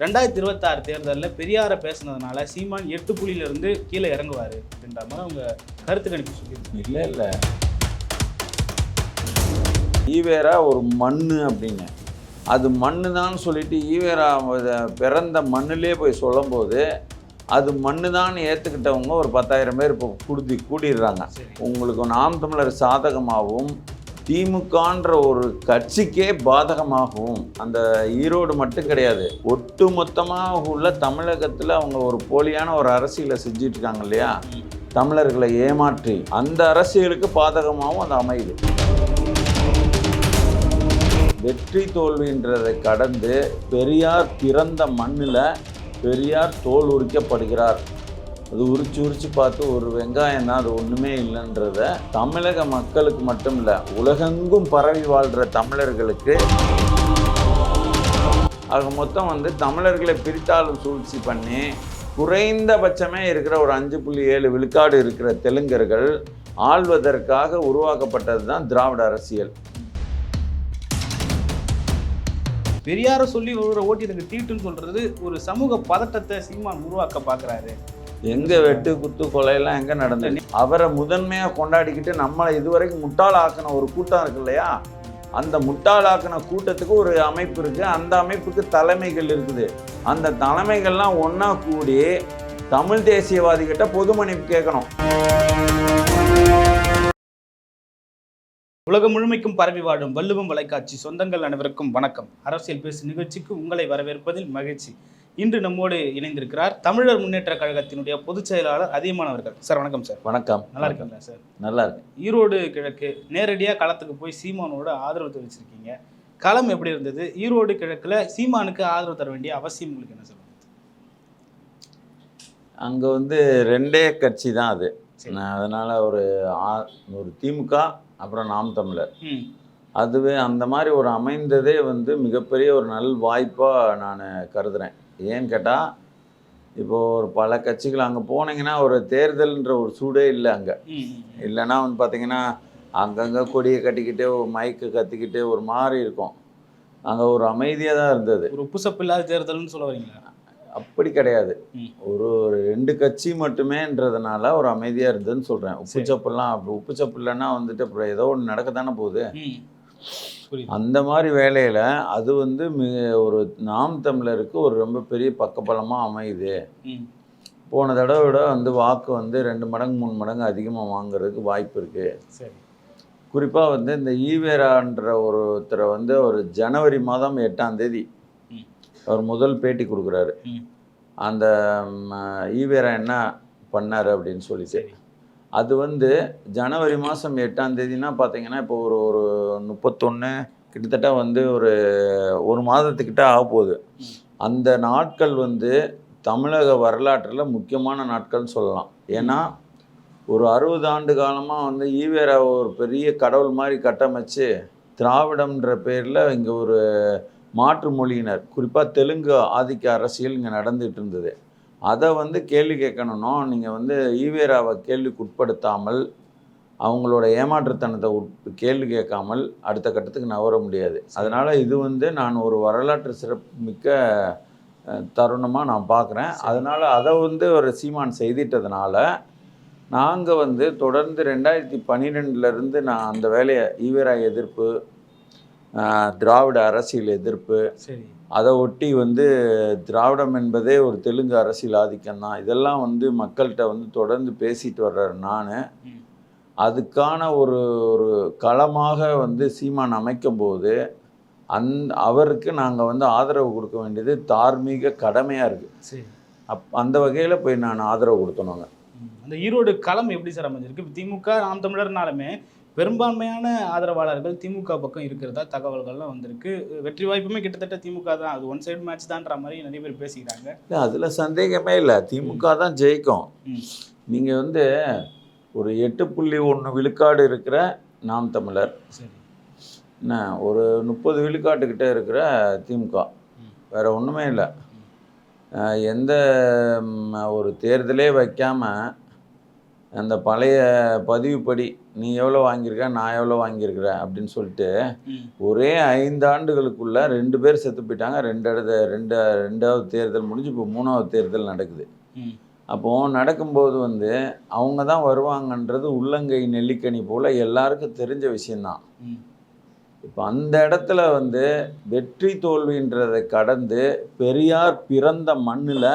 ரெண்டாயிரத்தி இருபத்தாறு தேர்தலில் பெரியாரை பேசுனதுனால சீமான் எட்டு புள்ளியிலிருந்து கீழே இறங்குவார் அப்படின்ற மாதிரி அவங்க கருத்து கணிப்பு சொல்லியிருக்காங்க. இல்லை இல்லை. ஈவேரா ஒரு மண் அப்படின்னு. அது மண்ணு தான் சொல்லிட்டு ஈவேரா பிறந்த மண்ணிலே போய் சொல்லும்போது அது மண்ணு தான் ஏற்றுக்கிட்டவங்க ஒரு பத்தாயிரம் பேர் இப்போ கூடி கூடிடுறாங்க. உங்களுக்கு நாம் தமிழர் சாதகமாகவும் திமுகன்ற ஒரு கட்சிக்கே பாதகமாகும் அந்த ஈரோடு மட்டும் கிடையாது. ஒட்டு மொத்தமாக உள்ள தமிழகத்தில் அவங்க ஒரு போலியான ஒரு அரசியலை செஞ்சுட்டு இருக்காங்க இல்லையா? தமிழர்களை ஏமாற்றி அந்த அரசியலுக்கு பாதகமாகவும் அது அமையுது. வெற்றி தோல்வின்றதை கடந்து பெரியார் பிறந்த மண்ணில் பெரியார் தோல் உரிக்கப்படுகிறார். அது உரிச்சு உரிச்சு பார்த்து ஒரு வெங்காயம்னா அது ஒன்றுமே இல்லைன்றத தமிழக மக்களுக்கு மட்டும் இல்லை உலகெங்கும் பரவி வாழ்கிற தமிழர்களுக்கு. ஆக மொத்தம் வந்து தமிழர்களை பிரித்தாளும் சூழ்ச்சி பண்ணி குறைந்தபட்சமே இருக்கிற ஒரு அஞ்சு புள்ளி ஏழு விழுக்காடு இருக்கிற தெலுங்கர்கள் ஆள்வதற்காக உருவாக்கப்பட்டது தான் திராவிட அரசியல். பெரியாரை சொல்லி ஒரு ஓட்டி எனக்கு தீட்டுன்னு சொல்றது ஒரு சமூக பதட்டத்தை சீமான் உருவாக்க பார்க்குறாரு. எங்கே வெட்டு குத்து கொலையெல்லாம் எங்கே நடந்தது? அவரை முதன்மையாக கொண்டாடிக்கிட்டு நம்மளை இதுவரைக்கும் முட்டாளாக்கின ஒரு கூட்டம் இருக்கு இல்லையா? அந்த முட்டாளாக்கின கூட்டத்துக்கு ஒரு அமைப்பு இருக்குது அந்த அமைப்புக்கு தலைமைகள் இருக்குது. அந்த தலைமைகள்லாம் ஒன்றா கூடி தமிழ் தேசியவாதிகிட்ட பொது மன்னிப்பு கேட்கணும். உலகம் முழுமைக்கும் பரவி வாழும் வள்ளுவம் வலைக்காட்சி சொந்தங்கள் அனைவருக்கும் வணக்கம். அரசியல் பேசும் நிகழ்ச்சிக்கு உங்களை வரவேற்பதில் மகிழ்ச்சி. இன்று நம்மோடு இணைந்திருக்கிறார் தமிழர் முன்னேற்ற கழகத்தினுடைய பொதுச் செயலாளர் அதிகமானவர்கள் சார் வணக்கம் சார். வணக்கம். நல்லா இருக்கீங்களா சார்? நல்லா இருக்கு. ஈரோடு கிழக்கு நேரடியாக களத்துக்கு போய் சீமானோட ஆதரவு தெரிவிச்சிருக்கீங்க. களம் எப்படி இருந்தது? ஈரோடு கிழக்குல சீமானுக்கு ஆதரவு தர வேண்டிய அவசியம் உங்களுக்கு என்ன சொல்லுங்க? அங்க வந்து ரெண்டே கட்சி தான் அது. அதனால ஒரு ஆ- ஒரு திமுக அப்புறம் நாம் தமிழர். அதுவே அந்த மாதிரி ஒரு அமைந்ததே வந்து மிகப்பெரிய ஒரு நல் வாய்ப்பாக நான் கருதுறேன். ஏன்னு கேட்டால் இப்போ ஒரு பல கட்சிகள் அங்கே போனீங்கன்னா ஒரு தேர்தல்ன்ற ஒரு சூடே இல்லை அங்கே. இல்லைன்னா வந்து பார்த்தீங்கன்னா அங்கங்கே கொடியை கட்டிக்கிட்டு ஒரு மைக்கு கத்திக்கிட்டு ஒரு மாதிரி இருக்கும். அங்கே ஒரு அமைதியாக தான் இருந்தது. ஒரு உப்பு சப்பு இல்லாத தேர்தல்னு சொல்ல வரீங்களா? அப்படி கிடையாது. ஒரு ஒரு ரெண்டு கட்சி மட்டுமேன்றதுனால ஒரு அமைதியாக இருந்ததுன்னு சொல்கிறேன் உப்பு சரி. சப்புலாம் அப்படி உப்பு சப்பு இல்லைன்னா வந்துட்டு அப்புறம் ஏதோ ஒன்று நடக்க தானே போகுது அந்த மாதிரி வேலையில் அது வந்து மிக ஒரு நாம் தமிழருக்கு ஒரு ரொம்ப பெரிய பக்கபலமாக அமையுது. போன தடவை விட வந்து வாக்கு வந்து ரெண்டு மடங்கு மூணு மடங்கு அதிகமாக வாங்குறதுக்கு வாய்ப்பு இருக்குது குறிப்பாக வந்து இந்த ஈவேரான்ற ஒருத்தரை வந்து ஒரு ஜனவரி மாதம் எட்டாம் தேதி. அவர் முதல் பேட்டி கொடுக்குறாரு. அந்த ஈவேரா என்ன பண்ணார் அப்படின்னு சொல்லிட்டு. சரி. அது வந்து ஜனவரி மாதம் எட்டாம் தேதினா பார்த்தீங்கன்னா இப்போ ஒரு ஒரு முப்பத்தொன்று கிட்டத்தட்ட வந்து ஒரு ஒரு மாதத்துக்கிட்ட ஆக போகுது அந்த நாட்கள் வந்து தமிழக வரலாற்றில் முக்கியமான நாட்கள்னு சொல்லலாம். ஏன்னா ஒரு அறுபது ஆண்டு காலமாக வந்து ஈவேரா ஒரு பெரிய கடவுள் மாதிரி கட்டமைச்சு திராவிடம்ன்ற பேரில் இங்கே ஒரு மாற்று மொழியினர் குறிப்பாக தெலுங்கு ஆதிக்க அரசியல் இங்கே நடந்துகிட்டு இருந்தது. அதை வந்து கேள்வி கேட்கணும்னா நீங்கள் வந்து ஈவேராவை கேள்விக்கு உட்படுத்தாமல் அவங்களோட ஏமாற்றுத்தனத்தை உட் கேள்வி கேட்காமல் அடுத்த கட்டத்துக்கு நகர முடியாது. அதனால் இது வந்து நான் ஒரு வரலாற்று சிறப்புமிக்க தருணமாக நான் பார்க்குறேன். அதனால் அதை வந்து ஒரு சீமான் செய்திட்டதுனால நாங்கள் வந்து தொடர்ந்து ரெண்டாயிரத்தி பன்னிரெண்டுலேருந்து நான் அந்த வேலையை ஈவேரா எதிர்ப்பு திராவிட அரசியல் எதிர்ப்பு சரி. அதை ஒட்டி வந்து திராவிடம் என்பதே ஒரு தெலுங்கு அரசியல் ஆதிக்கம் தான். இதெல்லாம் வந்து மக்கள்கிட்ட வந்து தொடர்ந்து பேசிட்டு வர்றாரு நான். அதுக்கான ஒரு ஒரு களமாக வந்து சீமான் அமைக்கும்போது அந் அவருக்கு நாங்கள் வந்து ஆதரவு கொடுக்க வேண்டியது தார்மீக கடமையாக இருக்குது சரி. அப் அந்த வகையில் போய் நான் ஆதரவு கொடுத்தணுங்க. அந்த ஈரோடு களம் எப்படி சார் அமைஞ்சிருக்கு? திமுக நாம் தமிழர்னாலுமே பெரும்பான்மையான ஆதரவாளர்கள் திமுக பக்கம் இருக்கிறதா தகவல்கள்லாம் வந்திருக்கு. வெற்றி வாய்ப்புமே கிட்டத்தட்ட திமுக தான். அது ஒன் சைடு மேட்ச் தான்ற மாதிரி நிறைய பேர் பேசிக்கிறாங்க. இல்லை அதில் சந்தேகமே இல்லை. திமுக தான் ஜெயிக்கும். நீங்கள் வந்து ஒரு எட்டு புள்ளி ஒன்று விழுக்காடு இருக்கிற நாம் தமிழர். சரி. என்ன ஒரு முப்பது விழுக்காட்டுக்கிட்ட இருக்கிற திமுக. வேற ஒன்றுமே இல்லை. எந்த ஒரு தேர்தலே வைக்காம அந்த பழைய பதிவுப்படி நீ எவ்வளோ வாங்கியிருக்க நான் எவ்வளோ வாங்கியிருக்கிறேன் அப்படின்னு சொல்லிட்டு. ஒரே ஐந்து ஆண்டுகளுக்குள்ள ரெண்டு பேர் செத்து போயிட்டாங்க ரெண்டு இடத்த ரெண்டு ரெண்டாவது தேர்தல் முடிஞ்சு இப்போ மூணாவது தேர்தல் நடக்குது. அப்போது நடக்கும்போது வந்து அவங்க தான் வருவாங்கன்றது உள்ளங்கை நெல்லிக்கனி போல் எல்லாருக்கும் தெரிஞ்ச விஷயந்தான். இப்போ அந்த இடத்துல வந்து வெற்றி தோல்வின்றதை கடந்து பெரியார் பிறந்த மண்ணில்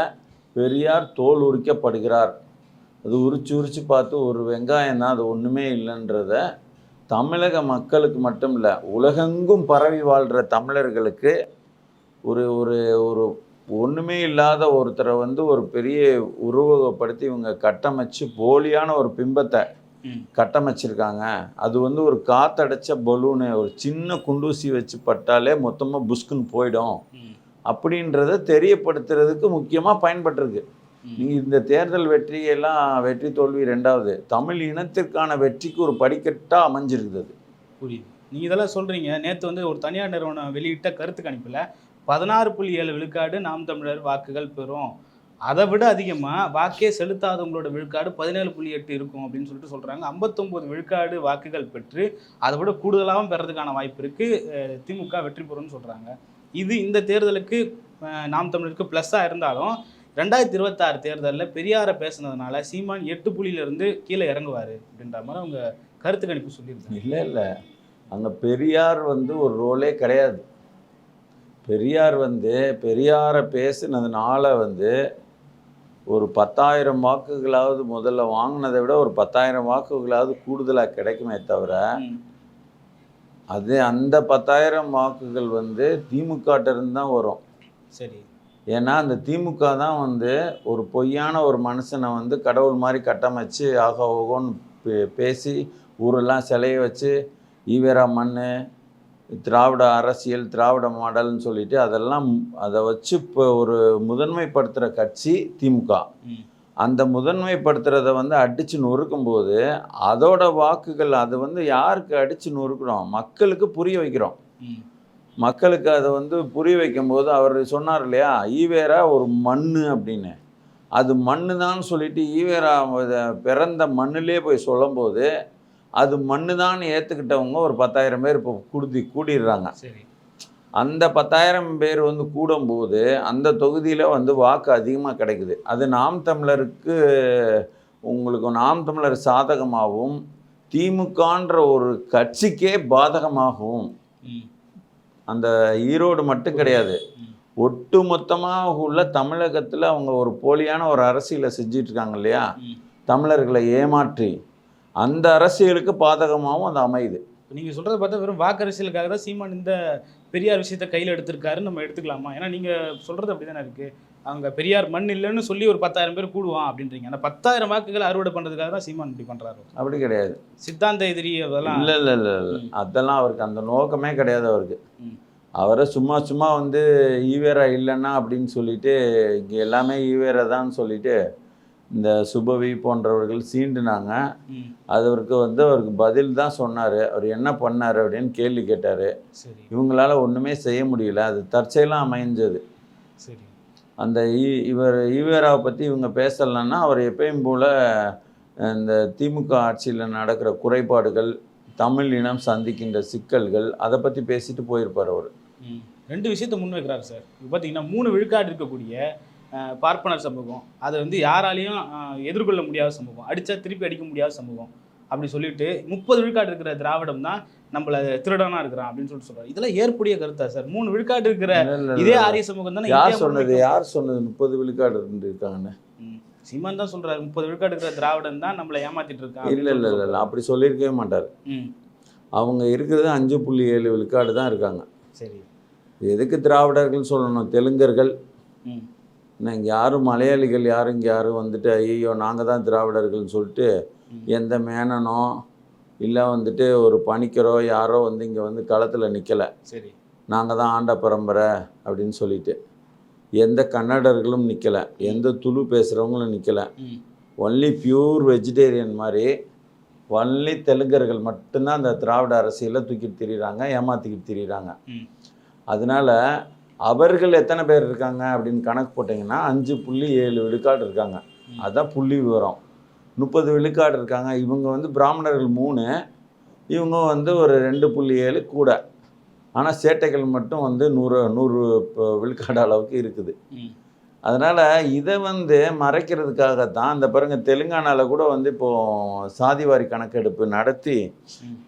பெரியார் தோல் உரிக்கப்படுகிறார் அது உரிச்சு உரிச்சு பார்த்து ஒரு வெங்காயம் தான் அது ஒன்றுமே இல்லைன்றத தமிழக மக்களுக்கு மட்டும் இல்லை உலகெங்கும் பரவி வாழ்கிற தமிழர்களுக்கு ஒரு ஒரு ஒரு ஒன்றுமே இல்லாத ஒருத்தரை வந்து ஒரு பெரிய உருவகப்படுத்தி இவங்க கட்டமைச்சு போலியான ஒரு பிம்பத்தை. கட்டமைச்சிருக்காங்க அது வந்து ஒரு காத்தடைச்ச பலூனு ஒரு சின்ன குண்டூசி வச்சு பட்டாலே மொத்தமாக புஷ்குன்னு போயிடும். அப்படின்றத தெரியப்படுத்துறதுக்கு முக்கியமாக பயன்பட்டிருக்கு நீ இந்த தேர்தல் வெற்றியெல்லாம் வெற்றி தோல்வி ரெண்டாவது. தமிழ் இனத்திற்கான வெற்றிக்கு ஒரு படிக்கட்டாக அமைஞ்சிருக்குது அது புரியுது. நீங்க இதெல்லாம் சொல்றீங்க. நேத்து வந்து ஒரு தனியார் நிறுவனம் வெளியிட்ட கருத்து கணிப்புல பதினாறு புள்ளி ஏழு விழுக்காடு நாம் தமிழர் வாக்குகள் பெறும். அதை விட அதிகமா வாக்கே செலுத்தாதவங்களோட விழுக்காடு பதினேழு புள்ளி எட்டு இருக்கும் அப்படின்னு சொல்லிட்டு சொல்றாங்க. ஐம்பத்தொன்பது விழுக்காடு வாக்குகள் பெற்று அதை விட கூடுதலாகவும் பெறதுக்கான வாய்ப்பு இருக்கு. அஹ் திமுக வெற்றி பெறும்னு சொல்றாங்க. இது இந்த தேர்தலுக்கு நாம் தமிழருக்கு ப்ளஸ்ஸாக இருந்தாலும் ரெண்டாயிரத்தி இருபத்தாறு தேர்தலில் பெரியாரை பேசுனதுனால சீமான் எட்டு புள்ளியிலிருந்து கீழே இறங்குவார் அப்படின்ற மாதிரி அவங்க கருத்து கணிப்பு சொல்லியிருக்காங்க இல்லை இல்லை. அங்கே பெரியார் வந்து ஒரு ரோலே கிடையாது. பெரியார் வந்து பெரியாரை பேசினதுனால வந்து ஒரு பத்தாயிரம் வாக்குகளாவது முதல்ல வாங்கினதை விட ஒரு பத்தாயிரம் வாக்குகளாவது கூடுதலாக கிடைக்குமே தவிர. அது அந்த பத்தாயிரம் வாக்குகள் வந்து திமுகட்ட இருந்து தான் வரும். சரி. ஏன்னா அந்த திமுக தான் வந்து ஒரு பொய்யான ஒரு மனுஷனை வந்து கடவுள் மாதிரி கட்டமைச்சு ஆகா ஓகோன்னு பேசி ஊரெல்லாம் சிலைய வச்சு ஈவேரா மண் திராவிட அரசியல் திராவிட மாடல்னு சொல்லிட்டு அதெல்லாம் அதை வச்சு இப்போ ஒரு முதன்மைப்படுத்துகிற கட்சி திமுக. அந்த முதன்மைப்படுத்துறத வந்து அடித்து நொறுக்கும்போது அதோட வாக்குகள் அது வந்து யாருக்கு அடித்து நொறுக்கிறோம் மக்களுக்கு புரிய வைக்கிறோம். மக்களுக்கு அதை வந்து புரிய வைக்கும்போது அவர் சொன்னார் இல்லையா ஈவேரா ஒரு மண் அப்படின்னு. அது மண்ணு தான் சொல்லிட்டு ஈவேரா பிறந்த மண்ணிலே போய் சொல்லும்போது அது மண்ணு தான் ஏற்றுக்கிட்டவங்க ஒரு பத்தாயிரம் பேர் இப்போ கூடி கூடிடுறாங்க. சரி. அந்த பத்தாயிரம் பேர் வந்து கூடும்போது அந்த தொகுதியில் வந்து வாக்கு அதிகமாக கிடைக்குது. அது நாம் தமிழருக்கு உங்களுக்கு நாம் தமிழர் சாதகமாகவும் திமுகன்ற ஒரு கட்சிக்கே பாதகமாகவும். அந்த ஈரோடு மட்டும் கிடையாது. ஒட்டு மொத்தமாக உள்ள தமிழகத்தில் அவங்க ஒரு போலியான ஒரு அரசியலை செஞ்சிட்டு இருக்காங்க இல்லையா? தமிழர்களை ஏமாற்றி அந்த அரசியலுக்கு பாதகமாகவும் அது அமையுது. நீங்கள் சொல்கிறத பார்த்தா வெறும் வாக்கரசியலுக்காக தான் சீமான் இந்த பெரியார் விஷயத்தை கையில் எடுத்திருக்காருன்னு நம்ம எடுத்துக்கலாமா? ஏன்னா நீங்க சொல்றது அப்படிதானே இருக்குது அவங்க பெரியார் மண் இல்லைன்னு சொல்லி ஒரு பத்தாயிரம் பேர் கூடுவான் அப்படின்றீங்க. அந்த பத்தாயிரம் வாக்குகளை அறுவடை பண்றதுக்காக தான் சீமான் இப்படி பண்றாரு அப்படி கிடையாது. சித்தாந்த எதிரி அதெல்லாம். இல்லை இல்லை இல்லை இல்லை. அதெல்லாம் அவருக்கு அந்த நோக்கமே கிடையாது அவருக்கு. அவரை சும்மா சும்மா வந்து ஈவேரா இல்லைன்னா அப்படின்னு சொல்லிட்டு இங்கே எல்லாமே ஈவேரா தான் சொல்லிட்டு இந்த சுபவி போன்றவர்கள் சீண்டுனாங்க. ம். அது அவருக்கு வந்து அவருக்கு பதில் தான் சொன்னார். அவர் என்ன பண்ணார் அப்படின்னு கேள்வி கேட்டார். சரி. இவங்களால ஒன்றுமே செய்ய முடியல. அது தற்செயலாக அமைஞ்சது. சரி. அந்த இவர் ஈவேராவை பற்றி இவங்க பேசலைன்னா அவர் எப்பயும் போல் இந்த திமுக ஆட்சியில் நடக்கிற குறைபாடுகள் தமிழ் இனம் சந்திக்கின்ற சிக்கல்கள் அதை பற்றி பேசிட்டு போயிருப்பார் அவர். ரெண்டு விஷயத்தை முன்வைக்கிறார் சார். இப்போ பார்த்தீங்கன்னா மூணு விழுக்காடு இருக்கக்கூடிய பார்ப்பனர் சமூகம் அதை வந்து யாராலையும் எதிர்கொள்ள முடியாத சமூகம் அடித்தா திருப்பி அடிக்க முடியாத சமூகம் அப்படி சொல்லிட்டு முப்பது விழுக்காடு இருக்கிற திராவிடம் தான் நம்மள திருடனா இருக்கிறான் அப்படின்னு சொல்லிட்டு சொல்றாரு. இதெல்லாம் ஏற்புடைய கருத்தா சார்? மூணு விழுக்காடு இருக்கிற இதே ஆரிய சமூகம் தானே யார் சொன்னது? யார் சொன்னது? முப்பது விழுக்காடு இருக்காங்கன்னு. சீமான் தான் சொல்றாரு. முப்பது விழுக்காடு இருக்கிற திராவிடம் தான் நம்மளை ஏமாத்திட்டு இருக்கான் இல்லை இல்லை இல்லை அப்படி சொல்லியிருக்கவே மாட்டார். அவங்க இருக்கிறது அஞ்சு புள்ளி ஏழு விழுக்காடு தான் இருக்காங்க. சரி. எதுக்கு திராவிடர்கள் சொல்லணும்? தெலுங்கர்கள். இங்கே யாரும் மலையாளிகள் யாரும் இங்கே யாரும் வந்துட்டு ஐயோ நாங்கள் தான் திராவிடர்கள்னு சொல்லிட்டு. எந்த மேனனோ இல்லை வந்துட்டு ஒரு பணிக்கரோ யாரோ வந்து இங்கே வந்து களத்தில் நிற்கலை சரி. நாங்கள் தான் ஆண்ட பரம்பரை அப்படின்னு சொல்லிட்டு. எந்த கன்னடர்களும் நிற்கலை எந்த துளு பேசுகிறவங்களும் நிற்கலை ஒன்லி பியூர் வெஜிடேரியன் மாதிரி ஒன்லி தெலுங்கர்கள் மட்டும்தான் அந்த திராவிட அரசியலை தூக்கிட்டு திரியிறாங்க ஏமாத்திக்கிட்டு திரியிறாங்க. அதனால அவர்கள் எத்தனை பேர் இருக்காங்க அப்படின்னு கணக்கு போட்டிங்கன்னா அஞ்சு புள்ளி ஏழு விழுக்காடு இருக்காங்க. ம். அதான் புள்ளி விவரம். முப்பது விழுக்காடு இருக்காங்க இவங்க வந்து பிராமணர்கள் மூணு இவங்க வந்து ஒரு ரெண்டு புள்ளி ஏழு கூட ஆனால் சேட்டைகள் மட்டும் வந்து நூறு நூறு விழுக்காடு அளவுக்கு இருக்குது. அதனால் இதை வந்து மறைக்கிறதுக்காகத்தான் இந்த பாருங்க தெலுங்கானாவில் கூட வந்து இப்போது சாதிவாரி கணக்கெடுப்பு நடத்தி.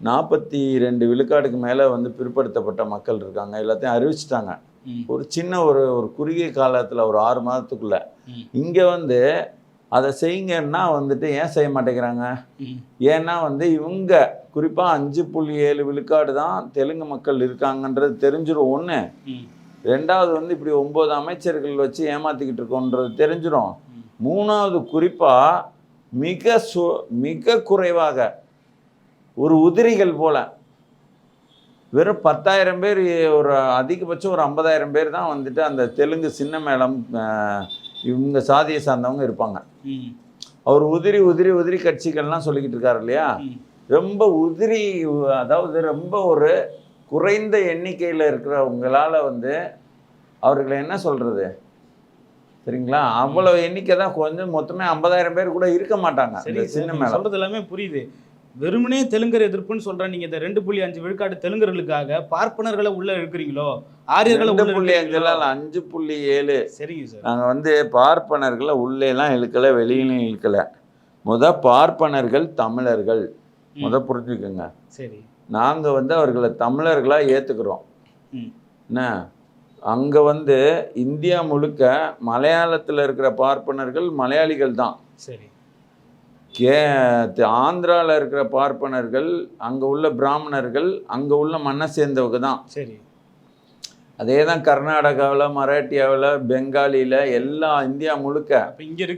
நாற்பத்தி ரெண்டு விழுக்காடுக்கு மேலே வந்து பிற்படுத்தப்பட்ட மக்கள் இருக்காங்க எல்லாத்தையும் அறிவிச்சிட்டாங்க. ஒரு சின்ன ஒரு ஒரு குறுகிய காலத்தில் ஒரு ஆறு மாதத்துக்குள்ள. இங்கே வந்து அதை செய்யுங்கன்னா வந்துட்டு ஏன் செய்ய மாட்டேங்கிறாங்க. ஏன்னா வந்து இவங்க குறிப்பாக அஞ்சு புள்ளி ஏழு விழுக்காடு தான் தெலுங்கு மக்கள் இருக்காங்கன்றது தெரிஞ்சிடும் ஒன்று. ரெண்டாவது வந்து இப்படி ஒம்பது அமைச்சர்கள் வச்சு ஏமாத்திக்கிட்டு இருக்கோன்றது தெரிஞ்சிடும். மூணாவது குறிப்பாக மிக சு மிக குறைவாக ஒரு உதிரிகள் போல வெறும் பத்தாயிரம் பேர் ஒரு அதிகபட்சம் ஒரு ஐம்பதாயிரம் பேர் தான் வந்துட்டு அந்த தெலுங்கு சின்ன மேளம் இவங்க சாதியை சார்ந்தவங்க இருப்பாங்க. அவர் உதிரி உதிரி உதிரி கட்சிகள்லாம் சொல்லிக்கிட்டு இருக்காரு இல்லையா. ரொம்ப உதிரி அதாவது ரொம்ப ஒரு குறைந்த எண்ணிக்கையில் இருக்கிறவங்களால வந்து அவர்களை என்ன சொல்றது? சரிங்களா? அவ்வளவு எண்ணிக்கை தான் கொஞ்சம் மொத்தமே ஐம்பதாயிரம் பேர் கூட இருக்க மாட்டாங்க. சின்ன மேளம். சொல்றது எல்லாமே புரியுது. வெறுமனே தெலுங்கர் எதிர்ப்புன்னு சொல்றேன். நீங்க இந்த ரெண்டு புள்ளி அஞ்சு விழுக்காடு தெலுங்கர்களுக்காக பார்ப்பனர்களை உள்ள இருக்கிறீங்களோ? ஆரியர்களை ரெண்டு புள்ளி இழுக்கிறீங்களோ? அஞ்சுல அஞ்சு புள்ளி ஏழு. சரிங்க சார். நாங்கள் வந்து பார்ப்பனர்களை உள்ளேலாம் இழுக்கல வெளியிலும் இழுக்கல. முத பார்ப்பனர்கள் தமிழர்கள். முத புரிஞ்சுக்கோங்க. சரி. நாங்கள் வந்து அவர்களை தமிழர்களாக ஏற்றுக்கிறோம். என்ன? அங்கே வந்து இந்தியா முழுக்க மலையாளத்தில் இருக்கிற பார்ப்பனர்கள் மலையாளிகள் தான் சரி. கே ஆந்திராவில் இருக்கிற பார்ப்பனர்கள் அங்கே உள்ள பிராமணர்கள் அங்கே உள்ள மண்ணை சேர்ந்தவங்க தான். சரி. அதே தான் கர்நாடகாவில் மராட்டியாவில் பெங்காலியில் எல்லா இந்தியா முழுக்க.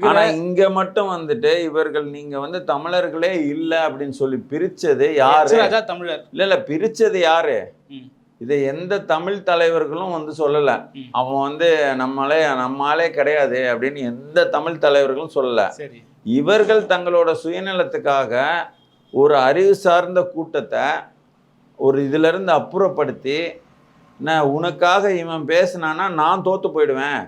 ஆனால் இங்கே மட்டும் வந்துட்டு இவர்கள் நீங்கள் வந்து தமிழர்களே இல்லை அப்படின்னு சொல்லி பிரித்தது யாரு? தமிழர். இல்லை இல்லை பிரித்தது யாரு. இதை எந்த தமிழ் தலைவர்களும் வந்து சொல்லலை. அவன் வந்து நம்மளே நம்மாலே கிடையாது அப்படின்னு எந்த தமிழ் தலைவர்களும் சொல்லலை. இவர்கள் தங்களோட சுயநலத்துக்காக ஒரு அறிவு சார்ந்த கூட்டத்தை ஒரு இதிலிருந்து அப்புறப்படுத்தி நான் உனக்காக இவன் பேசினானா நான் தோத்து போயிடுவேன்.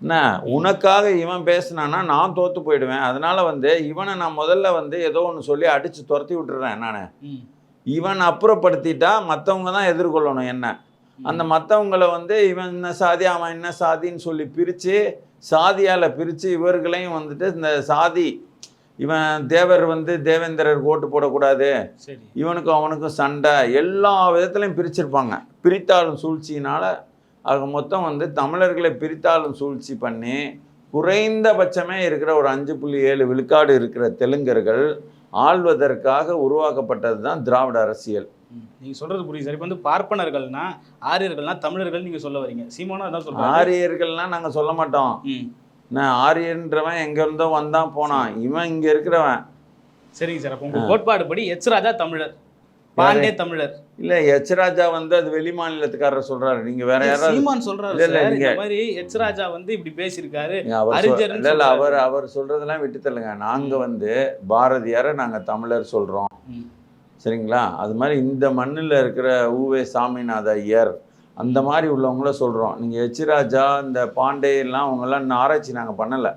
என்ன உனக்காக இவன் பேசினானா நான் தோத்து போயிடுவேன். அதனால வந்து இவனை நான் முதல்ல வந்து ஏதோ ஒன்று சொல்லி அடித்து துரத்தி விட்டுறேன் நான். இவன் அப்புறப்படுத்திட்டா மற்றவங்க தான் எதிர்கொள்ளணும் என்ன? அந்த மற்றவங்கள வந்து இவன் என்ன சாதி அவன் என்ன சாதின்னு சொல்லி பிரித்து சாதியால் பிரித்து இவர்களையும் வந்துட்டு இந்த சாதி இவன் தேவர் வந்து தேவேந்திரர் ஓட்டு போடக்கூடாது. இவனுக்கும் அவனுக்கும் சண்டை. எல்லா விதத்துலையும் பிரிச்சிருப்பாங்க. பிரித்தாளும் சூழ்ச்சியினால் ஆக மொத்தம் வந்து தமிழர்களை பிரித்தாளும் சூழ்ச்சி பண்ணி குறைந்தபட்சமே இருக்கிற ஒரு அஞ்சு புள்ளி ஏழு விழுக்காடு இருக்கிற தெலுங்கர்கள் ஆள்வதற்காக உருவாக்கப்பட்டது தான் திராவிட அரசியல். நீங்க சொல்றது புரியுது சார். இப்போ வந்து பார்ப்பனர்கள்னா ஆரியர்கள்னா தமிழர்கள் நீங்க சொல்ல வரீங்க. சீமானும் அதான் சொல்றாரு. ஆரியர்கள்லாம் நாங்கள் சொல்ல மாட்டோம். நான் ஆரியன்றவன் எங்க இருந்தோ வந்தான் போனான் இவன் இங்க இருக்கிறவன். சரிங்க சார். அப்போ உங்க கோட்பாடு படி எச் ராஜா தமிழர் பாண்டே தமிழர். இல்ல எச் ராஜா வந்து அது வெளி மாநிலத்துக்காரர் சொல்றாரு. நீங்க வேற யாராவது சீமான் சொல்றாரு இல்ல, இந்த மாதிரி எச் ராஜா வந்து இப்படி பேசியிருக்காரு. அறிஞர்னு இல்ல இல்ல. அவர் அவர் சொல்றதெல்லாம் விட்டு தள்ளுங்க நாங்க வந்து பாரதியாரை நாங்க தமிழர் சொல்றோம். சரிங்களா? அது மாதிரி இந்த மண்ணில் இருக்கிற ஊவே சாமிநாத ஐயர் அந்த மாதிரி உள்ளவங்கள சொல்றோம். நீங்க எச் ராஜா இந்த பாண்டே எல்லாம் அவங்கெல்லாம் இன்னும் ஆராய்ச்சி நாங்க பண்ணல.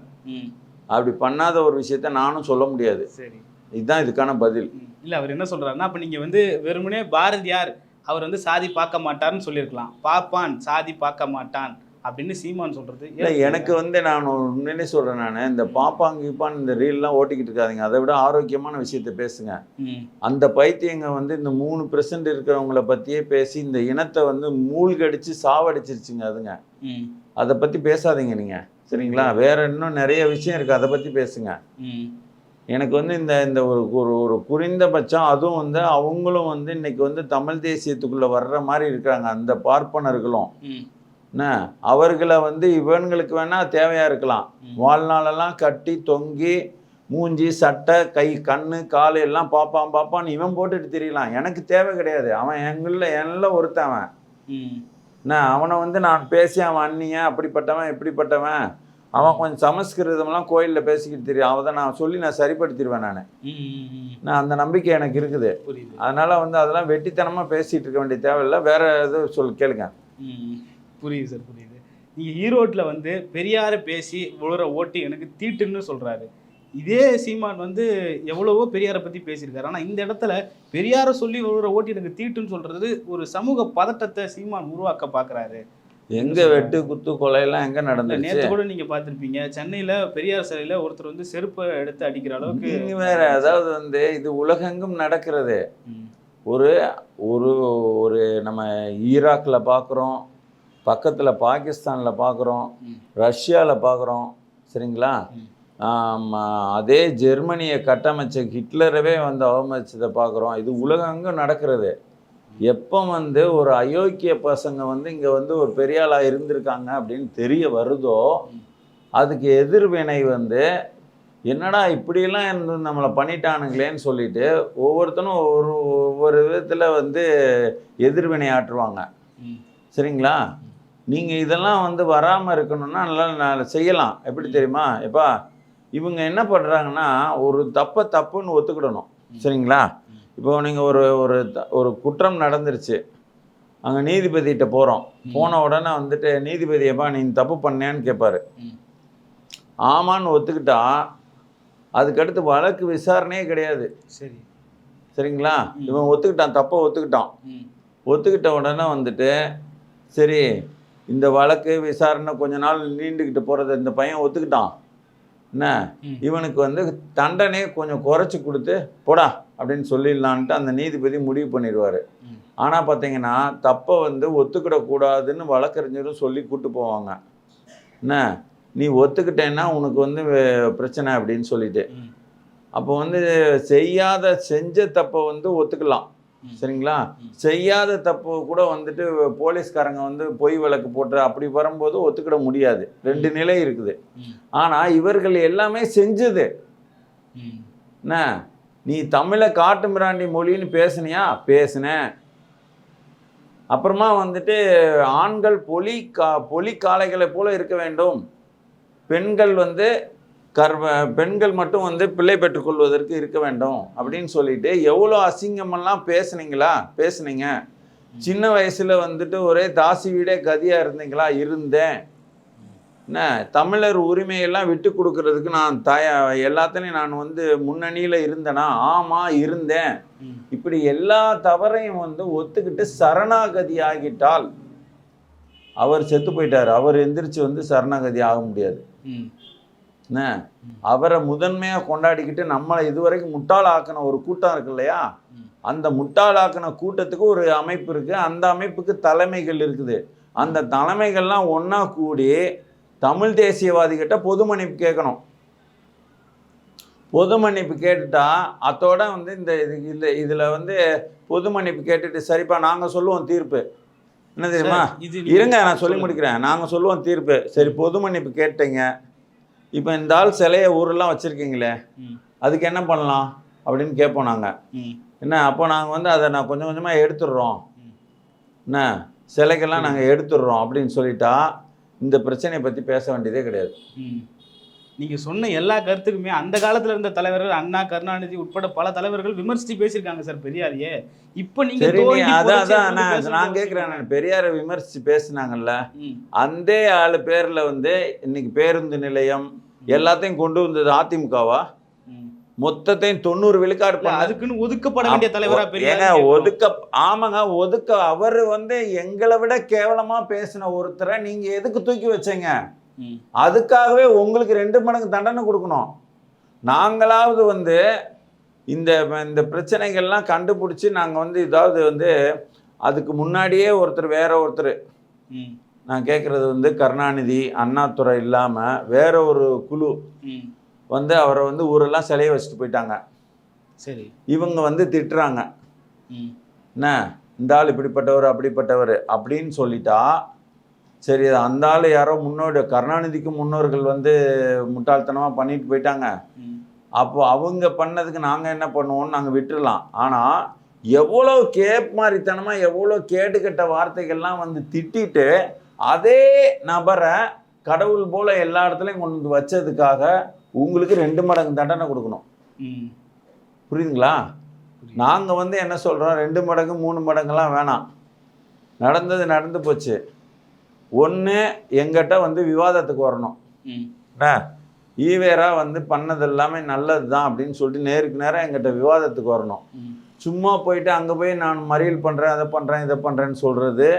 அப்படி பண்ணாத ஒரு விஷயத்த நானும் சொல்ல முடியாது. சரி. இதுதான் இதுக்கான பதில். இல்ல அவர் என்ன சொல்றாருன்னா அப்ப நீங்க வந்து வெறுமனே பாரதியார் அவர் வந்து சாதி பார்க்க மாட்டார்னு சொல்லியிருக்கலாம். பார்ப்பான் சாதி பார்க்க மாட்டான். அப்படின்னு சீமான் சொல்றது. இல்லை எனக்கு வந்து நான் உண்மையிலே சொல்கிறேன் நான் இந்த பாப்பாங்க கீப்பான் இந்த ரீல்லாம் ஓட்டிக்கிட்டு இருக்காதீங்க. அதை விட ஆரோக்கியமான விஷயத்த பேசுங்க. அந்த பைத்தியங்க வந்து இந்த மூணு பெர்சன்ட் இருக்கிறவங்கள பற்றியே பேசி இந்த இனத்தை வந்து மூழ்கடிச்சு சாவடிச்சிருச்சுங்க அதுங்க. அதை பற்றி பேசாதீங்க நீங்கள் சரிங்களா? வேற இன்னும் நிறைய விஷயம் இருக்குது அதை பற்றி பேசுங்க. எனக்கு வந்து இந்த இந்த ஒரு ஒரு ஒரு குறைந்தபட்சம் அதுவும் வந்து அவங்களும் வந்து இன்னைக்கு வந்து தமிழ் தேசியத்துக்குள்ளே வர்ற மாதிரி இருக்கிறாங்க. அந்த பார்ப்பனர்களும். என்ன? அவர்களை வந்து இவன்களுக்கு வேணா தேவையா இருக்கலாம். வாழ்நாளெல்லாம் கட்டி தொங்கி மூஞ்சி சட்டை கை கண்ணு கால் எல்லாம் பாப்பான் பாப்பான்னு இவன் போட்டுட்டு தெரியலாம். எனக்கு தேவை கிடையாது. அவன் எங்களில் எல்லாம் ஒருத்தவன். என்ன? அவனை வந்து நான் பேசி அவன் அண்ணியன் அப்படிப்பட்டவன் இப்படிப்பட்டவன். அவன் கொஞ்சம் சமஸ்கிருதம்லாம் கோயிலில் பேசிக்கிட்டு தெரியும் அவன் தான் நான் சொல்லி நான் சரிப்படுத்திடுவேன் நான். நான் அந்த நம்பிக்கை எனக்கு இருக்குது. அதனால வந்து அதெல்லாம் வெட்டித்தனமாக பேசிட்டு இருக்க வேண்டிய தேவையில்லை. வேற எதுவும் சொல் கேளுங்க. புரியுது சார் புரியுது. நீங்க ஈரோட்ல வந்து பெரியார பேசி உழுற ஓட்டு எனக்கு தீட்டுன்னு சொல்றாரு. இதே சீமான் வந்து எவ்வளவோ பெரியாரை பத்தி பேசியிருக்காரு. ஆனா இந்த இடத்துல பெரியாரை சொல்லி ஒரு ஓட்டி எனக்கு தீட்டுன்னு சொல்றது ஒரு சமூக பதட்டத்தை சீமான் உருவாக்க பாக்குறாரு. எங்க வெட்டு குத்து கொலையெல்லாம் எங்க நடந்துச்சு நேத்து கூட நீங்க பார்த்திருப்பீங்க. சென்னையில பெரியார் சிலையில ஒருத்தர் வந்து செருப்பை எடுத்து அடிக்கிற அளவுக்கு நீங்க வேற அதாவது வந்து இது உலகெங்கும் நடக்கிறது. ஒரு ஒரு ஒரு நம்ம ஈராக்கில் பார்க்குறோம் பக்கத்தில் பாகிஸ்தானில் பார்க்குறோம். ரஷ்யாவில் பார்க்குறோம் சரிங்களா? அதே ஜெர்மனியை கட்டமைச்ச ஹிட்லரவே வந்து அவமதிச்சதை பார்க்குறோம் இது உலகெங்கும் நடக்கிறது. எப்போ வந்து ஒரு அயோக்கிய பசங்க வந்து இங்கே வந்து ஒரு பெரிய ஆளாக இருந்திருக்காங்க அப்படின்னு தெரிய வருதோ. அதுக்கு எதிர்வினை வந்து என்னடா இப்படியெல்லாம் இருந்து நம்மளை பண்ணிட்டானுங்களேன்னு சொல்லிட்டு ஒவ்வொருத்தனும் ஒவ்வொரு ஒவ்வொரு விதத்தில் வந்து எதிர்வினை ஆற்றுவாங்க. சரிங்களா? நீங்கள் இதெல்லாம் வந்து வராமல் இருக்கணும்னா நல்லா நான் செய்யலாம். எப்படி தெரியுமா? எப்பா இவங்க என்ன பண்ணுறாங்கன்னா ஒரு தப்பை தப்புன்னு ஒத்துக்கிடணும். சரிங்களா? இப்போ நீங்கள் ஒரு ஒரு ஒரு குற்றம் நடந்துருச்சு. அங்கே நீதிபதிகிட்ட போகிறோம் போன உடனே வந்துட்டு நீதிபதி எப்பா நீ தப்பு பண்ணேன்னு கேட்பாரு. ஆமான்னு ஒத்துக்கிட்டா அதுக்கடுத்து வழக்கு விசாரணையே கிடையாது. சரி. சரிங்களா. இவன் ஒத்துக்கிட்டான் தப்பை ஒத்துக்கிட்டான். ஒத்துக்கிட்ட உடனே வந்துட்டு சரி இந்த வழக்கு விசாரணை கொஞ்ச நாள் நீண்டுக்கிட்டு போகிறத இந்த பையன் ஒத்துக்கிட்டான். என்ன. இவனுக்கு வந்து தண்டனையை கொஞ்சம் குறைச்சி கொடுத்து போடா அப்படின்னு சொல்லிடலான்ட்டு அந்த நீதிபதி முடிவு பண்ணிடுவார். ஆனால் பார்த்தீங்கன்னா தப்பை வந்து ஒத்துக்கிடக்கூடாதுன்னு வழக்கறிஞரும் சொல்லி கூட்டு போவாங்க. என்ன? நீ ஒத்துக்கிட்டேன்னா உனக்கு வந்து பிரச்சனை அப்படின்னு சொல்லிட்டு. அப்போ வந்து செய்யாத செஞ்ச தப்பை வந்து ஒத்துக்கலாம். சரிங்களா. செய்யாத தப்பு கூட வந்துட்டு போலீஸ்காரங்க வந்து பொய் வழக்கு போட்டு அப்படி வரும்போது ஒத்துக்கிட முடியாது. ரெண்டு நிலை இருக்குது. ஆனால் இவர்கள் எல்லாமே செஞ்சது. என்ன? நீ தமிழை காட்டு மிராண்டி மொழின்னு பேசுனியா? பேசுனேன் அப்புறமா வந்துட்டு ஆண்கள் பொலி கா பொலி காளைகளை போல இருக்க வேண்டும். பெண்கள் வந்து கர்வ பெண்கள் மட்டும் வந்து பிள்ளை பெற்றுக்கொள்வதற்கு இருக்க வேண்டும் அப்படின்னு சொல்லிட்டு எவ்வளோ அசிங்கமெல்லாம் பேசுனீங்களா? பேசுனீங்க. சின்ன வயசுல வந்துட்டு ஒரே தாசி வீடே கதியா இருந்தீங்களா? இருந்தேன். என்ன? தமிழர் உரிமையெல்லாம் விட்டு கொடுக்கறதுக்கு நான் தய எல்லாத்துலேயும் நான் வந்து முன்னணியில் இருந்தேனா? ஆமாம் இருந்தேன். இப்படி எல்லா தவறையும் வந்து ஒத்துக்கிட்டு சரணாகதி ஆகிட்டால் அவர் செத்து போயிட்டார். அவர் எந்திரிச்சு வந்து சரணாகதி ஆக முடியாது. என்ன? அவரை முதன்மையாக கொண்டாடிக்கிட்டு நம்மளை இதுவரைக்கும் முட்டாளாக்கின ஒரு கூட்டம் இருக்கு இல்லையா. அந்த முட்டாளாக்கின கூட்டத்துக்கு ஒரு அமைப்பு இருக்கு. அந்த அமைப்புக்கு தலைமைகள் இருக்குது. அந்த தலைமைகள்லாம் ஒண்ணா கூடி தமிழ் தேசியவாதிகிட்ட பொது மன்னிப்பு கேட்கணும். பொது மன்னிப்பு கேட்டுட்டா அதோட வந்து இந்த இது இந்த இதில் வந்து பொது மன்னிப்பு கேட்டுட்டு சரிப்பா நாங்கள் சொல்லுவோம் தீர்ப்பு. என்ன தெரியுமா? இருங்க நான் சொல்லி முடிக்கிறேன். நாங்கள் சொல்லுவோம் தீர்ப்பு. சரி பொது மன்னிப்பு கேட்டீங்க. இப்போ இந்த ஆள் சிலையை ஊரெல்லாம் வச்சுருக்கீங்களே அதுக்கு என்ன பண்ணலாம் அப்படின்னு கேட்போம் நாங்கள் என்ன அப்போ நாங்கள் வந்து அதை நான் கொஞ்சம் கொஞ்சமாக எடுத்துடுறோம். என்ன சிலைக்கெல்லாம் நாங்கள் எடுத்துடுறோம் அப்படின்னு சொல்லிட்டா இந்த பிரச்சனையை பற்றி பேச வேண்டியதே கிடையாது. ம். நீங்க சொன்ன எல்லா கருத்துக்குமே அந்த காலத்துல இருந்த தலைவர்கள் அண்ணா கருணாநிதி உட்பட பல தலைவர்கள் விமர்சித்து பேசியிருக்காங்க சார் பெரியாரையே. இப்ப நீங்க சரி நீ தோண்டி அதான் அதான் நான் நான் கேட்குறேன் பெரியாரை விமர்சித்து பேசுனாங்கல்ல அந்த ஆள் பேரில் வந்து இன்னைக்கு பேருந்து நிலையம் எல்லாத்தையும் கொண்டு வந்தது அதிமுகவா. மொத்தத்தையும் தொண்ணூறு விழுக்காடு பண்ண அதுக்குன்னு ஒதுக்கப்பட வேண்டிய தலைவரா பெரியார் ஒதுக்க ஆமாங்க ஒதுக்க அவர் வந்து எங்களை விட கேவலமா பேசின ஒருத்தரை நீங்க எதுக்கு தூக்கி வச்சீங்க? அதுக்காகவே உங்களுக்கு ரெண்டு மடங்கு தண்டனை கொடுக்கணும். நாங்களாவது வந்து இந்த இந்த பிரச்சனைகள்லாம் கண்டுபிடிச்சி நாங்கள் வந்து இதாவது வந்து அதுக்கு முன்னாடியே ஒருத்தர் வேற ஒருத்தர். நான் கேட்குறது வந்து கருணாநிதி அண்ணாதுரை இல்லாமல் வேற ஒரு குழு. வந்து அவரை வந்து ஊரெல்லாம் சிலைய வச்சுட்டு போயிட்டாங்க. சரி. இவங்க வந்து திட்டுறாங்க. என்ன? இந்த ஆள் இப்படிப்பட்டவர் அப்படிப்பட்டவர் அப்படின்னு சொல்லிட்டா சரி அந்த ஆள் யாரோ முன்னோடி கருணாநிதிக்கு முன்னோர்கள் வந்து முட்டாள்தனமாக பண்ணிட்டு போயிட்டாங்க. அப்போ அவங்க பண்ணதுக்கு நாங்கள் என்ன பண்ணுவோம்னு நாங்கள் விட்டுறலாம். ஆனால் எவ்வளோ கேப் மாதிரித்தனமாக எவ்வளோ கேடுகட்ட வார்த்தைகள்லாம் வந்து திட்டிட்டு அதே நபரை கடவுள் போல எல்லா இடத்துலையும் கொண்டு வந்து வச்சதுக்காக உங்களுக்கு ரெண்டு மடங்கு தண்டனை கொடுக்கணும். புரியுதுங்களா? புரியுது. நாங்கள் வந்து என்ன சொல்கிறோம் ரெண்டு மடங்கு மூணு மடங்குலாம் வேணாம். நடந்தது நடந்து போச்சு. ஒன்று எங்கிட்ட வந்து விவாதத்துக்கு வரணும். என்ன? ஈவேரா வந்து பண்ணது எல்லாமே நல்லது தான் அப்படின்னு சொல்லிட்டு நேருக்கு நேரம் எங்கிட்ட விவாதத்துக்கு வரணும். சும்மா போயிட்டு அங்கே போய் நான் மறியல் பண்ணுறேன் அதை பண்ணுறேன் இதை பண்ணுறேன்னு சொல்கிறது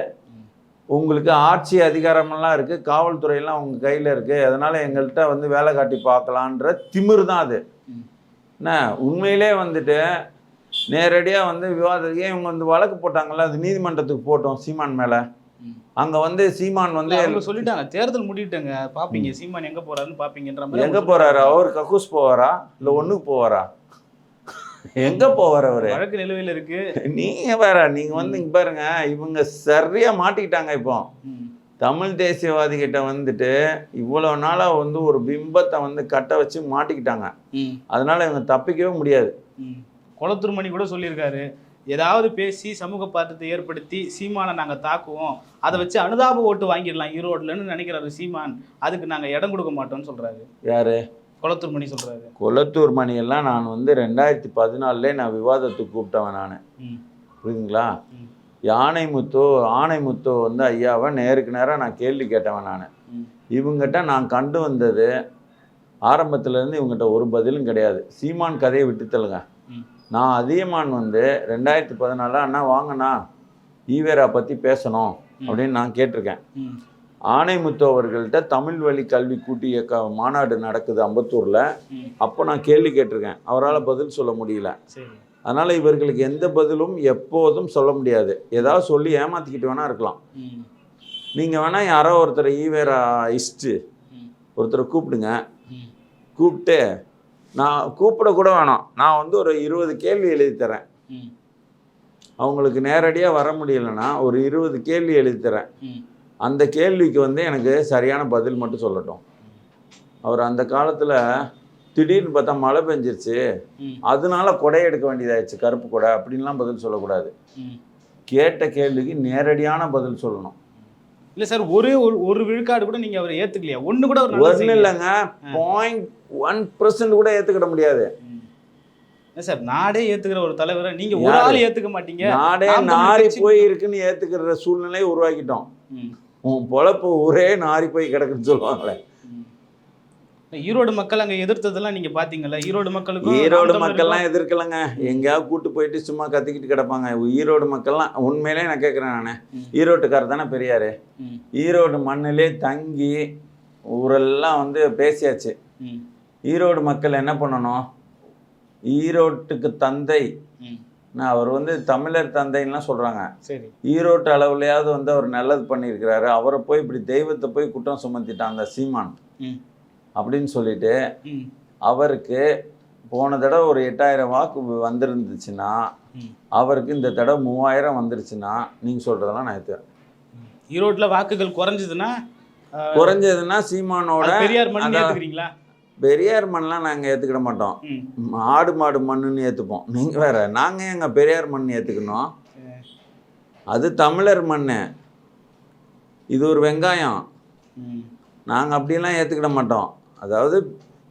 உங்களுக்கு ஆட்சி அதிகாரமெல்லாம் இருக்குது காவல்துறையெல்லாம் உங்கள் கையில் இருக்குது அதனால் எங்கள்கிட்ட வந்து வேலை காட்டி பார்க்கலான்ற திமிரு தான் அது. என்ன? உண்மையிலே வந்துட்டு நேரடியாக வந்து விவாதத்துக்கு இவங்க வந்து வழக்கு போட்டாங்கல்ல அது நீதிமன்றத்துக்கு போட்டோம் சீமான் மேலே. அங்கே வந்து சீமான் வந்து அவங்க சொல்லிட்டாங்க. தேர்தல் முடிட்டுங்க பாப்பீங்க. சீமான் எங்க போறாருன்னு பாப்பீங்கன்ற மாதிரி எங்கே போகிறாரு அவர் கக்கூஸ் போவாரா? இல்லை ஒன்றுக்கு போவாரா? எங்கே போவார் அவர்? வழக்கு நிலுவையில் இருக்கு. நீங்க வேற நீங்க வந்து இங்க பாருங்க. இவங்க சரியா மாட்டிக்கிட்டாங்க இப்போ. தமிழ் தேசியவாதி கிட்ட வந்துட்டு இவ்வளவு நாளா வந்து ஒரு பிம்பத்தை வந்து கட்ட வச்சு மாட்டிக்கிட்டாங்க. அதனால இவங்க தப்பிக்கவே முடியாது. ம். குளத்தூர் மணி கூட சொல்லியிருக்காரு. ஏதாவது பேசி சமூக பாத்திரத்தை ஏற்படுத்தி சீமானை நாங்க தாக்குவோம் அதை வச்சு அனுதாப ஓட்டு வாங்கிடலாம் ஈரோட்லன்னு நினைக்கிறாரு சீமான் அதுக்கு நாங்க இடம் கொடுக்க மாட்டோம்னு சொல்றாரு யாரு குளத்தூர் மணி சொல்றாரு கொளத்தூர் மணியெல்லாம் நான் வந்து ரெண்டாயிரத்தி பதினாலே நான் விவாதத்துக்கு கூப்பிட்டவன் நான். புரியுதுங்களா. யானைமுத்து ஆனைமுத்து வந்து ஐயாவை நேருக்கு நேராக நான் கேள்வி கேட்டவன் நான். இவங்ககிட்ட நான் கண்டு வந்தது ஆரம்பத்துல இருந்து இவங்ககிட்ட ஒரு பதிலும் கிடையாது சீமான் கதையை விட்டு தள்ளுங்க ம். நான் அதியமான் வந்து ரெண்டாயிரத்தி பதினாலு அண்ணா வாங்கண்ணா ஈவேரா பற்றி பேசணும் அப்படின்னு நான் கேட்டிருக்கேன். ஆனைமுத்து அவர்கள்ட்ட தமிழ் வழி கல்வி கூட்டி இயக்க மாநாடு நடக்குது அம்பத்தூரில். அப்போ நான் கேள்வி கேட்டிருக்கேன் அவரால் பதில் சொல்ல முடியல அதனால் இவர்களுக்கு எந்த பதிலும் எப்போதும் சொல்ல முடியாது ஏதாவது சொல்லி ஏமாற்றிக்கிட்டு வேணா இருக்கலாம். நீங்கள் வேணால் யாரோ ஒருத்தர் ஈவேரா இஸ்ட்டு. ஒருத்தரை கூப்பிடுங்க. கூப்பிட்டு நான் கூப்பிட கூட வேணாம் நான் வந்து ஒரு இருபது கேள்வி எழுதி தரேன். அவங்களுக்கு நேரடியாக வர முடியலன்னா ஒரு இருபது கேள்வி எழுதி தரேன். அந்த கேள்விக்கு வந்து எனக்கு சரியான பதில் மட்டும் சொல்லட்டும் அவர் அந்த காலத்தில் திடீர்னு பார்த்தா மழை பெஞ்சிருச்சு. அதனால கொடை எடுக்க வேண்டியதாயிடுச்சு கருப்பு கொடை அப்படின்லாம் பதில் சொல்லக்கூடாது. கேட்ட கேள்விக்கு நேரடியான பதில் சொல்லணும் இல்ல சார் ஒரே ஒரு ஒரு விழுக்காடு கூட நீங்க அவரை ஏத்துக்கலையா ஒண்ணு கூட செய்யலையா? இல்லைங்க பாயிண்ட் ஒன் பர்சன்ட் கூட ஏற்றுக்கிட முடியாது சார் நாடே ஏத்துக்கிற ஒரு தலைவரை நீங்க ஒரு? ஆள் ஏத்துக்க மாட்டீங்க நாடே நாரி போய் இருக்குன்னு ஏற்றுக்கிற சூழ்நிலையை உருவாக்கிட்டோம். உன் பொழப்பு ஒரே நாரி போய் கிடக்குன்னு சொல்லுவாங்களே. ஈரோடு மக்கள் அங்க எதிர்த்ததெல்லாம் நீங்க பாத்தீங்கல்ல? ஈரோடு மக்களுக்கும் ஈரோடு மக்கள்லாம் எதிர்க்கலங்க. எங்கேயாவது கூட்டு போயிட்டு சும்மா கத்திக்கிட்டு கிடப்பாங்க. ஈரோடு மக்கள்லாம் உண்மையிலே நான் கேட்குறேன் நான். ஈரோட்டுக்காரர் தானே பெரியாரு. ஈரோடு மண்ணிலே தங்கி ஊரெல்லாம் வந்து பேசியாச்சு. ஈரோடு மக்கள் என்ன பண்ணணும்? ஈரோட்டுக்கு தந்தை. நான் அவர் வந்து தமிழர் தந்தைன்னுலாம் சொல்கிறாங்க சரி. ஈரோட்டு அளவுலையாவது வந்து அவர் நல்லது பண்ணியிருக்கிறாரு. அவரை போய் இப்படி தெய்வத்தை போய் குற்றம் சுமத்திட்டாங்க சீமான். ம். அப்படின்னு சொல்லிட்டு. அவருக்கு போன தடவை ஒரு எட்டாயிரம் வாக்கு வந்திருந்துச்சுன்னா. அவருக்கு இந்த தடவை மூவாயிரம் வந்துருச்சுன்னா நீங்கள் சொல்கிறதெல்லாம் நான் ஏற்றுவேன் ஈரோட்ல வாக்குகள் குறைஞ்சதுன்னா குறைஞ்சதுன்னா சீமானோட பெரியார் மண் பெரியார் மண்லாம் நாங்கள் ஏற்றுக்கிட மாட்டோம். ஆடு மாடு மண்ணுன்னு ஏற்றுப்போம் நீங்கள் வேற நாங்கள் எங்கள் பெரியார் மண் ஏற்றுக்கணும் அது தமிழர் மண் இது ஒரு வெங்காயம். நாங்கள் அப்படியெல்லாம் ஏற்றுக்கிட மாட்டோம். அதாவது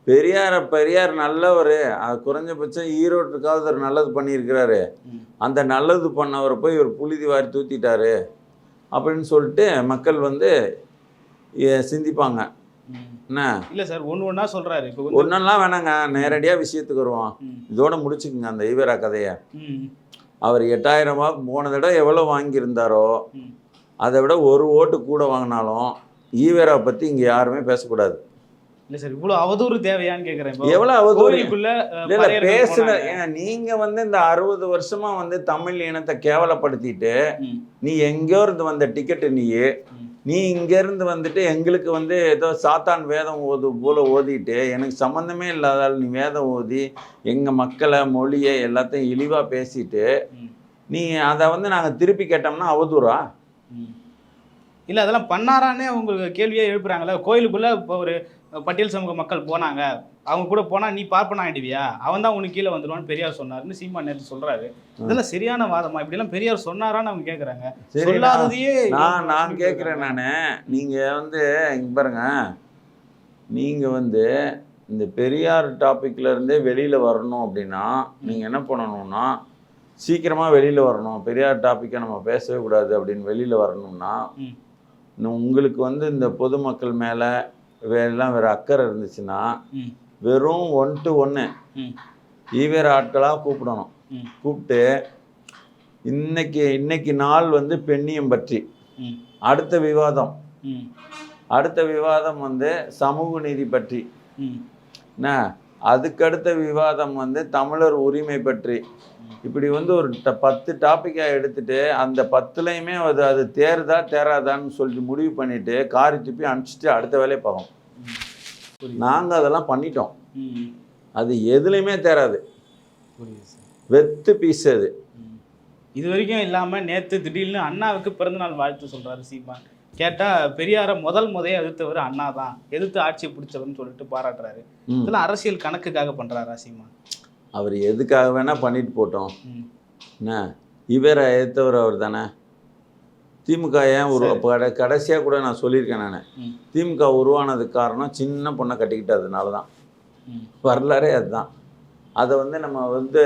பெரியார பெரியார் நல்லவர். அது குறைஞ்சபட்சம் ஈரோட்டுக்காவது ஒரு நல்லது பண்ணியிருக்கிறாரு. அந்த நல்லது பண்ணவரை போய் ஒரு புழுதி வாரி தூத்திட்டாரு. அப்படின்னு சொல்லிட்டு மக்கள் வந்து சிந்திப்பாங்க. என்ன? இல்ல சார் ஒண்ணு ஒண்ணா சொல்றாரு. இப்போ ஒன்றெல்லாம் வேணாங்க. நேரடியாக விஷயத்துக்கு வருவோம். இதோட முடிச்சுக்குங்க அந்த ஈவேரா கதையை. அவர் எட்டாயிரம் போன தடவை எவ்வளோ வாங்கியிருந்தாரோ. அதை விட ஒரு ஓட்டு கூட வாங்கினாலும் ஈவேரா பற்றி இங்கே யாருமே பேசக்கூடாது இல்ல சார் இவ்வளவு அவதூறு தேவையான்னு எவ்வளோ அவதூறு இல்ல, பேசுன நீங்க வந்து இந்த அறுபது வருஷமா வந்து தமிழ் இனத்தை கேவலப்படுத்திட்டு. நீ எங்கேயோ இருந்து வந்த டிக்கெட்டு நீ. நீ இங்க இருந்து வந்துட்டு எங்களுக்கு வந்து ஏதோ சாத்தான் வேதம் ஓது போல ஓதிட்டு எனக்கு சம்மந்தமே இல்லாதால் நீ வேதம் ஓதி எங்க மக்களை மொழியை எல்லாத்தையும் இழிவா பேசிட்டு. நீ அதை வந்து நாங்க திருப்பி கேட்டோம்னா அவதூறா. இல்ல அதெல்லாம் பண்ணாரானே உங்களுக்கு கேள்வியே எழுப்புறாங்கல்ல கோயிலுக்குள்ள இப்போ ஒரு பட்டியல் சமூக மக்கள் போனாங்க. அவங்க கூட போனா நீ பார்ப்பன ஆயிடுவியா? அவன் தான் உனக்கு கீழே வந்துடுவான்னு பெரியார் சொன்னாருன்னு சீமா நேற்று சொல்றாரு. இதெல்லாம் சரியான வாதமா? இப்படிலாம் பெரியார் சொன்னாரான்னு அவங்க நான் சொல்லாததையே நான் நான் கேட்குறேன் நான். நீங்க வந்து இங்க பாருங்க. நீங்க வந்து இந்த பெரியார் டாபிக்ல இருந்தே வெளியில வரணும் அப்படின்னா நீங்க என்ன பண்ணணும்னா சீக்கிரமா வெளியில வரணும். பெரியார் டாப்பிக்கை நம்ம பேசவே கூடாது அப்படின்னு வெளியில வரணும்னா உங்களுக்கு வந்து இந்த பொதுமக்கள் மேல எல்லாம் வேறு அக்கறை இருந்துச்சுன்னா வெறும் ஒன் டு ஒன்று ஈவேர ஆட்களாக கூப்பிடணும். கூப்பிட்டு இன்னைக்கு இன்னைக்கு நாள் வந்து பெண்ணியம் பற்றி. அடுத்த விவாதம். அடுத்த விவாதம் வந்து சமூக நீதி பற்றி. என்ன? அதுக்கடுத்த விவாதம் வந்து தமிழர் உரிமை பற்றி. இப்படி வந்து ஒரு ட- பத்து டாப்பிக்காக எடுத்துட்டு அந்த பத்துலையுமே அது அது தேருதா தேராதான்னு சொல்லிட்டு முடிவு பண்ணிட்டு காரி துப்பி அனுப்பிச்சிட்டு அடுத்த வேலையை பார்க்கணும். நாங்கள் அதெல்லாம் பண்ணிட்டோம். அது எதுலையுமே தேராது வெத்து பீஸ் அது. இது வரைக்கும் இல்லாம நேத்து திடீர்னு அண்ணாவுக்கு பிறந்தநாள் வாழ்த்து சொல்றாரு சீமான் கேட்டா பெரியார முதல் முதைய எதிர்த்தவர் அண்ணா தான் எதிர்த்து ஆட்சியை பிடிச்சவர்னு சொல்லிட்டு பாராட்டுறாரு. இதெல்லாம் அரசியல் கணக்குக்காக பண்றாரா சீமான் அவர் எதுக்காக வேணால் பண்ணிட்டு போட்டோம். என்ன? இவரை ஏற்றவர் அவர் தானே திமுக ஏன் உருவா. கட கடைசியாக கூட நான் சொல்லியிருக்கேன் நான். திமுக உருவானதுக்கு காரணம் சின்ன பொண்ணை கட்டிக்கிட்டதுனால தான். வரலாறே அதுதான். அதை வந்து நம்ம வந்து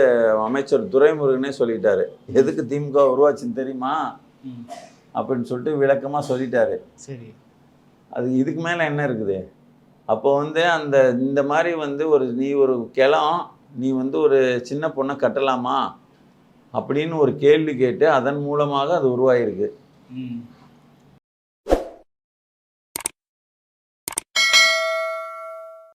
அமைச்சர் துரைமுருகனே சொல்லிட்டாரு. எதுக்கு திமுக உருவாச்சுன்னு தெரியுமா. அப்படின்னு சொல்லிட்டு விளக்கமாக சொல்லிட்டாரு. சரி. அது இதுக்கு மேலே என்ன இருக்குது? அப்போ வந்து அந்த இந்த மாதிரி வந்து ஒரு நீ ஒரு கிளம் நீ வந்து ஒரு சின்ன பொண்ணை கட்டலாமா? அப்படின்னு ஒரு கேள்வி கேட்டு அதன் மூலமாக அது உருவாகிருக்கு